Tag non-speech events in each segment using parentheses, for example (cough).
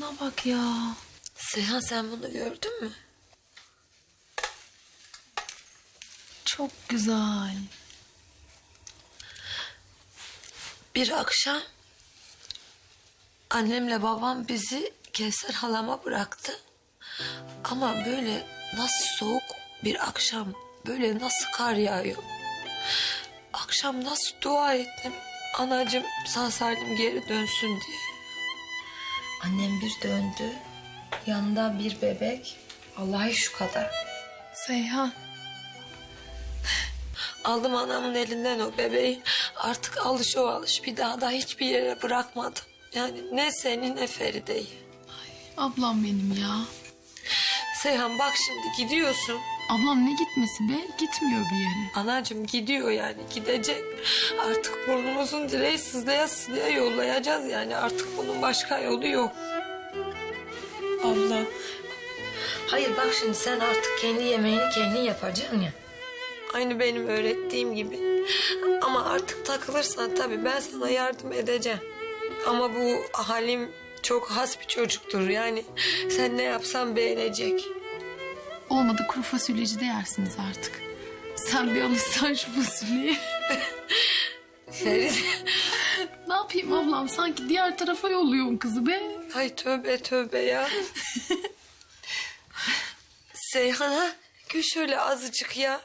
bak ya. Seyhan sen bunu gördün mü? Çok güzel. Bir akşam annemle babam bizi Kevser halama bıraktı. Ama böyle nasıl soğuk bir akşam, böyle nasıl kar yağıyor. Akşam nasıl dua ettim anacığım sağ salim geri dönsün diye. Annem bir döndü, yanında bir bebek, Vallahi şu kadar. Seyhan. Aldım anamın elinden o bebeği. Artık alış o alış. Bir daha da hiçbir yere bırakmadım. Yani ne seni ne Feride'yi. Ablam benim ya. Seyhan bak şimdi gidiyorsun. Ablam ne gitmesi be? Gitmiyor bir yere. Anacığım gidiyor yani gidecek. Artık burnumuzun direği sızlaya sızlaya yollayacağız yani. Artık bunun başka yolu yok. Abla. Hayır bak şimdi sen artık kendi yemeğini kendin yapacaksın ya. Aynı benim öğrettiğim gibi. Ama artık takılırsan tabii ben sana yardım edeceğim. Ama bu halim çok has bir çocuktur. Yani sen ne yapsan beğenecek. Olmadı kuru fasulyeci de yersiniz artık. Sen bir alırsan şu fasulyeyi. (laughs) Feride. (laughs) ne yapayım ablam? Sanki diğer tarafa yolluyorsun kızı be. Ay tövbe tövbe ya. (laughs) Seyhan'a gül şöyle azıcık ya.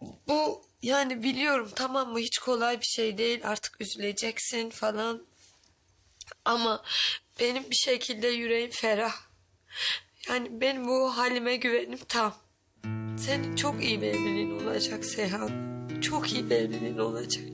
Bu yani biliyorum tamam mı hiç kolay bir şey değil artık üzüleceksin falan. Ama benim bir şekilde yüreğim ferah. Yani benim bu halime güvenim tam. Senin çok iyi bir evliliğin olacak Seyhan. Çok iyi bir evliliğin olacak.